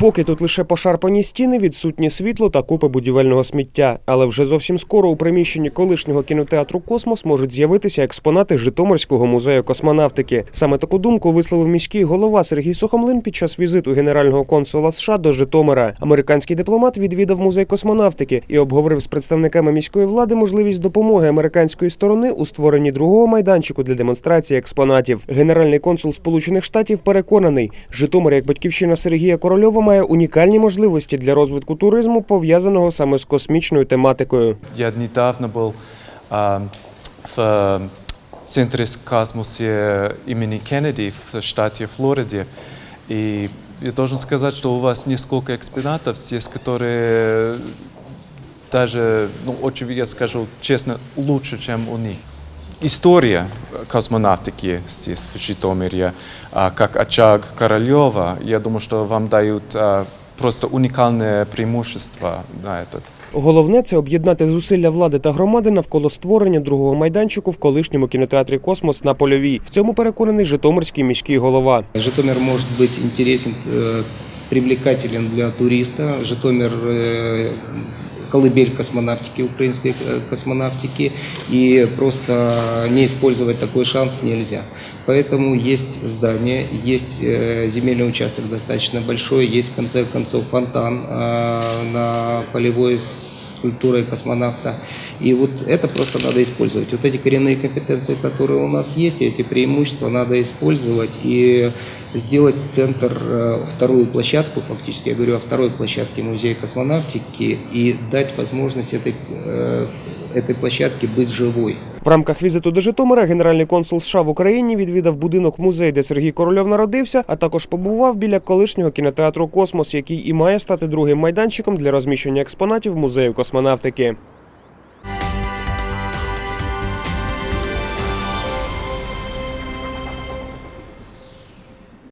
Поки тут лише пошарпані стіни, відсутнє світло та купи будівельного сміття. Але вже зовсім скоро у приміщенні колишнього кінотеатру Космос можуть з'явитися експонати Житомирського музею космонавтики. Саме таку думку висловив міський голова Сергій Сухомлин під час візиту генерального консула США до Житомира. Американський дипломат відвідав музей космонавтики і обговорив з представниками міської влади можливість допомоги американської сторони у створенні другого майданчику для демонстрації експонатів. Генеральний консул Сполучених Штатів переконаний, Житомир як батьківщина Сергія Корольова має унікальні можливості для розвитку туризму, пов'язаного саме з космічною тематикою. Я недавно был а, в э, центре космоса имени Кеннеди в штате Флориде. И я должен сказать, что у вас несколько экспонатов здесь, которые даже, ну, очень, я скажу честно, лучше, чем у них. История космонавтики здесь, в Житомире, а, как очаг Королева, я думаю, что вам дают а, просто уникальное преимущество на этот. Головне це об'єднати зусилля влади та громади навколо створення другого майданчику в колишньому кінотеатрі Космос на польовій. В цьому переконаний Житомирський міський голова. Житомир может быть интересен, э, привлекателен для туриста. Житомир э, колыбель космонавтики, украинской э, космонавтики, и просто не использовать такой шанс нельзя. Поэтому есть здание, есть э, земельный участок достаточно большой, есть в конце концов фонтан э, на полевой скульптурой космонавта. И вот это просто надо использовать. Вот эти коренные компетенции, которые у нас есть, эти преимущества надо использовать и сделать центр, э, вторую площадку, фактически я говорю о второй площадке Музея космонавтики, и дать возможность этой, э, этой площадке быть живой. В рамках візиту до Житомира генеральний консул США в Україні відвідав будинок музей, де Сергій Корольов народився, а також побував біля колишнього кінотеатру Космос, який і має стати другим майданчиком для розміщення експонатів музею космонавтики.